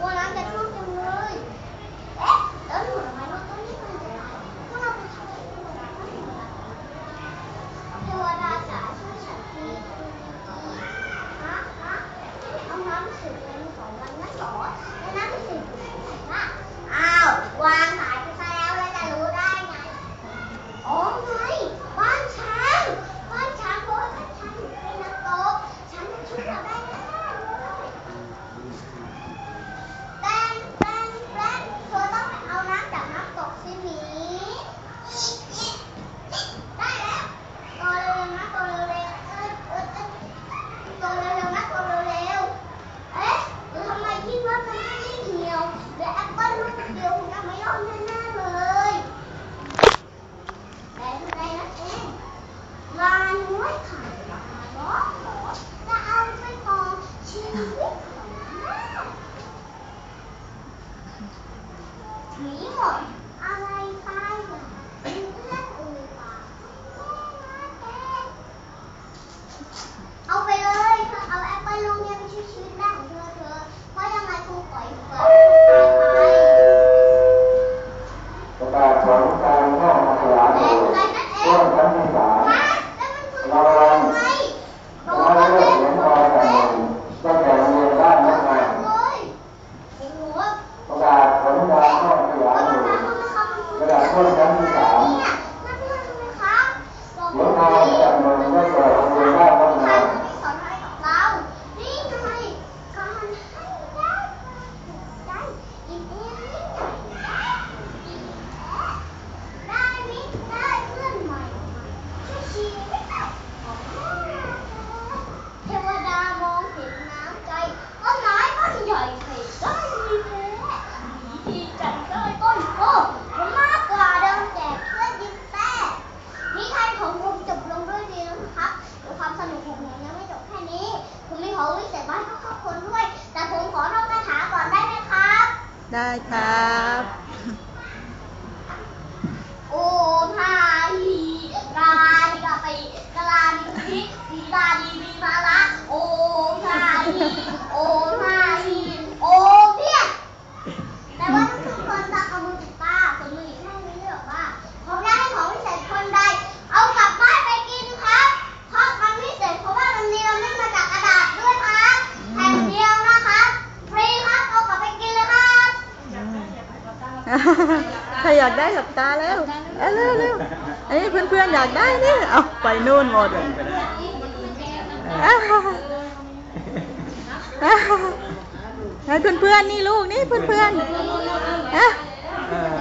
我拿的葱次も洗いたい แต่ว่าทุกคนจะเอามือปิดตาส่วนมืออีกข้างนึงเลือกว่าผมอยากให้ของพิเศษคนใด เอากลับบ้านไปกินครับ เพราะมันพิเศษเพราะว่ามันเนียไม่มาจากกระดาษด้วยครับแผ่นเดียวนะครับฟรีครับ เอากลับไปกินเลยครับใครอยากได้หลับตาแล้วเอาเร็วเร็วอันนี้เพื่อนๆอยากได้นี่เอาไปนู่นหมดอ้าวอ้า ให้เพื่อนๆนี่ลูกนี่เพื่อนๆอะเออ